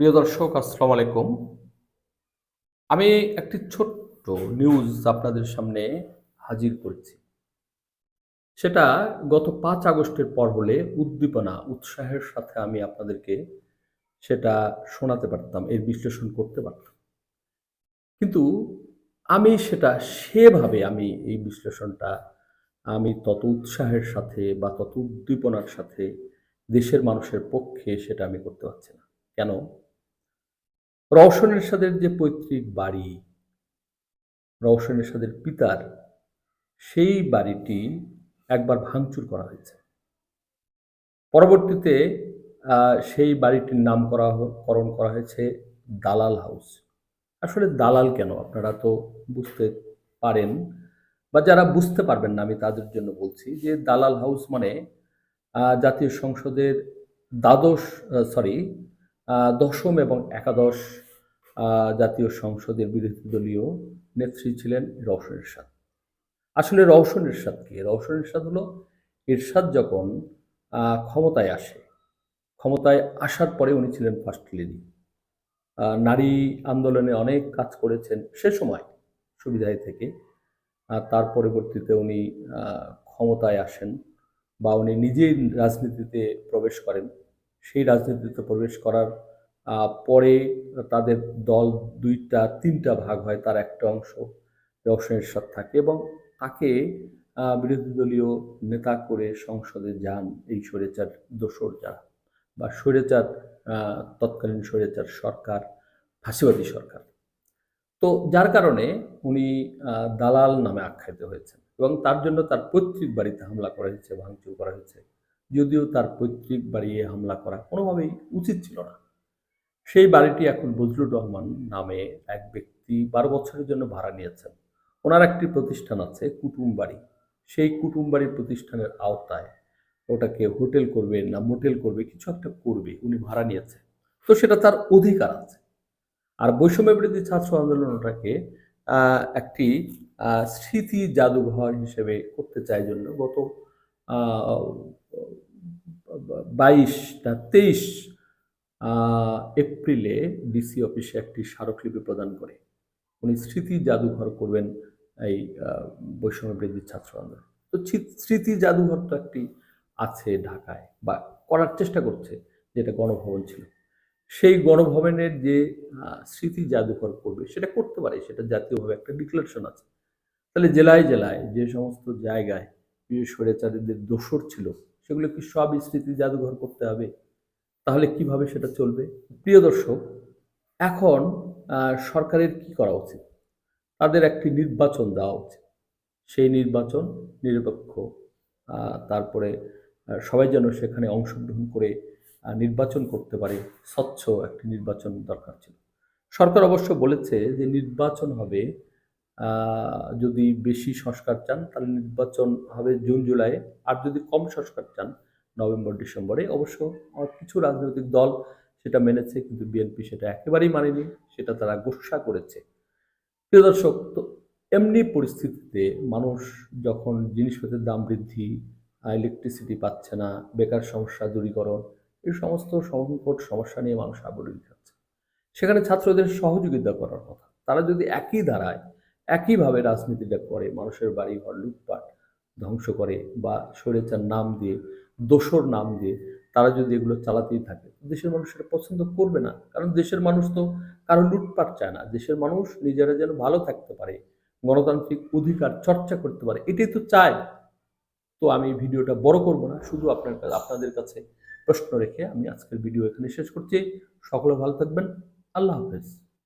প্রিয় দর্শক, আসসালামু আলাইকুম। আমি একটি ছোট্ট নিউজ আপনাদের সামনে হাজির করেছি। সেটা গত পাঁচ আগস্টের পর হলে উদ্দীপনা, উৎসাহের সাথে আমি আপনাদেরকে সেটা শোনাতে পারতাম, এর বিশ্লেষণ করতে পারতাম। কিন্তু আমি সেটা সেভাবে আমি এই বিশ্লেষণটা, আমি তত উৎসাহের সাথে বা তত উদ্দীপনার সাথে দেশের মানুষের পক্ষে সেটা আমি করতে পারছি না। কেন? রওশন এরশাদের যে পৈতৃক বাড়ি রওশন এরশাদের পিতার, সেই বাড়িটি একবার ভাঙচুর করা হয়েছে। পরবর্তীতে সেই বাড়িটির নাম করা করণ করা হয়েছে দালাল হাউস। আসলে দালাল কেন? আপনারা তো বুঝতে পারেন বা যারা বুঝতে পারবেন না, আমি তাদের জন্য বলছি যে দালাল হাউস মানে জাতীয় সংসদের দ্বাদশ সরি দশম এবং একাদশ জাতীয় সংসদের বিরোধী দলীয় নেত্রী ছিলেন রওশন এরশাদ। আসলে রওশন এরশাদ কি? রওশন এরশাদ হলো এরশাদ যখন ক্ষমতায় আসে, ক্ষমতায় আসার পরে উনি ছিলেন ফার্স্ট লেডি নারী আন্দোলনে অনেক কাজ করেছেন সে সময়, সুবিধায় থেকে। তার পরবর্তীতে উনি ক্ষমতায় আসেন বা উনি নিজেই রাজনীতিতে প্রবেশ করেন। সেই রাজনীতিতে প্রবেশ করার পরে তাদের দল দুইটা, তিনটা ভাগ হয়, তার একটা অংশ রওশনের সাথে থাকে এবং তাকে বিরোধী দলীয় নেতা করে সংসদে যান এই স্বৈরাচার দোসর যারা বা স্বৈরাচার তৎকালীন স্বৈরাচার সরকার, ফাঁসিবাদী সরকার। তো যার কারণে উনি দালাল নামে আখ্যায়িত হয়েছেন এবং তার জন্য তার পৈতৃক বাড়িতে হামলা করা হয়েছে, ভাঙচুর করা হয়েছে। যদিও তার পৈতৃক বাড়িয়ে হামলা করা কোনোভাবেই উচিত ছিল না। সেই বাড়িটি এখন বজলুর রহমান নামে এক ব্যক্তি বারো বছরের জন্য ভাড়া নিয়েছেন। ওনার একটি প্রতিষ্ঠান আছে কুটুম বাড়ি সেই কুটুম বাড়ির প্রতিষ্ঠানের আওতায় ওটাকে হোটেল করবে না মোটেল করবে, কিছু একটা করবে, উনি ভাড়া নিয়েছে। তো সেটা তার অধিকার আছে। আর বৈষম্য বিরোধী ছাত্র আন্দোলন ওটাকে একটি স্মৃতি জাদুঘর হিসেবে করতে চায় জন্য গত বাইশ না তেইশ এপ্রিলে ডিসি অফিসে একটি স্মারকলিপি প্রদান করে। উনি স্মৃতি জাদুঘর করবেন এই আহ, বৈষম্য বিরোধী ছাত্র আন্দোলন। তো স্মৃতি জাদুঘর তো একটি আছে ঢাকায় বা করার চেষ্টা করছে যেটা গণভবন ছিল। সেই গণভবনের যে স্মৃতি জাদুঘর করবে সেটা করতে পারে সেটা জাতীয়ভাবে একটা ডিক্লারেশন আছে। তাহলে জেলায় জেলায় যে সমস্ত জায়গায় বিশেষ স্বৈরাচারীদের দোসর ছিল সেগুলো কি সব স্মৃতি জাদুঘর করতে হবে? তাহলে কীভাবে সেটা চলবে? প্রিয় দর্শক, এখন সরকারের কি করা উচিত? তাদের একটি নির্বাচন দেওয়া উচিত। সেই নির্বাচন নিরপেক্ষ তারপরে সবাই যেন সেখানে অংশগ্রহণ করে নির্বাচন করতে পারে, স্বচ্ছ একটি নির্বাচন দরকার ছিল। সরকার অবশ্য বলেছে যে নির্বাচন হবে যদি বেশি সংস্কার চান, তাহলে নির্বাচন হবে জুন, জুলাই। আর যদি কম সংস্কার চান, নভেম্বর, ডিসেম্বরে। অবশ্য কিছু রাজনৈতিক দল সেটা মেনেছে, কিন্তু বিএনপি সেটা একেবারেই মানেনি, সেটা তারা গোসা করেছে। প্রিয় দর্শক, তো এমনি পরিস্থিতিতে মানুষ যখন জিনিসপত্রের দাম বৃদ্ধি ইলেকট্রিসিটি পাচ্ছে না, বেকার সমস্যা, দূরীকরণ, এই সমস্ত সংকট, সমস্যা নিয়ে মানুষ আবরণী খাচ্ছে সেখানে ছাত্রদের সহযোগিতা করার কথা। তারা যদি একই ধারায় একইভাবে রাজনীতিটা করে, মানুষের বাড়ি ঘর লুটপাট, ধ্বংস করে বা স্বৈরাচার নাম দিয়ে দোসর নাম দিয়ে তারা যদি এগুলো চালাতেই থাকে দেশের মানুষ সেটা পছন্দ করবে না। কারণ দেশের মানুষ তো কারও লুটপাট চায় না। দেশের মানুষ নিজেরা যেন ভালো থাকতে পারে, গণতান্ত্রিক অধিকার চর্চা করতে পারে, এটাই তো চায়। তো আমি ভিডিওটা বড় করব না, শুধু আপনার কাছে আপনাদের কাছে প্রশ্ন রেখে আমি আজকের ভিডিও এখানে শেষ করছি। সকলে ভালো থাকবেন। আল্লাহ হাফেজ।